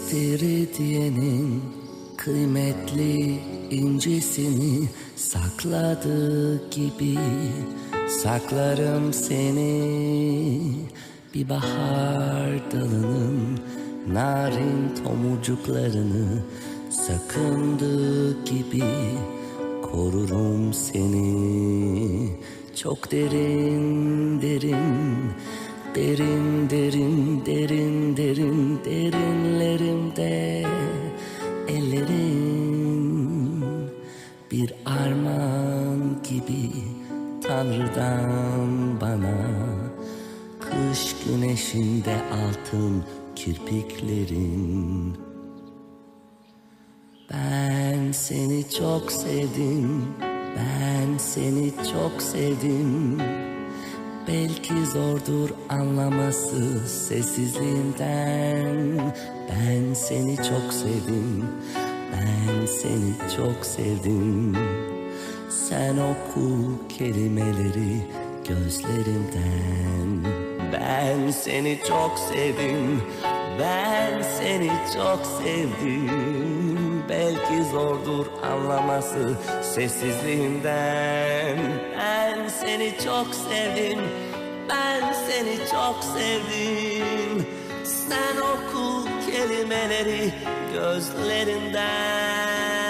İstiridyenin kıymetli incesini sakladığı gibi saklarım seni. Bir bahar dalının narin tomurcuklarını sakındığı gibi korurum seni. Çok derin derin Derin derin derin derin derinlerimde ellerin bir armağan gibi Tanrı'dan bana. Kış güneşinde altın kirpiklerin. Ben seni çok sevdim ben seni çok sevdim zordur anlaması sessizliğinden. Ben seni çok sevdim Ben seni çok sevdim. Sen oku kelimeleri gözlerimden. Ben seni çok sevdim Ben seni çok sevdim. Belki zordur anlaması sessizliğinden. Ben seni çok sevdim Ben seni çok sevdim. Sen oku kelimeleri gözlerinden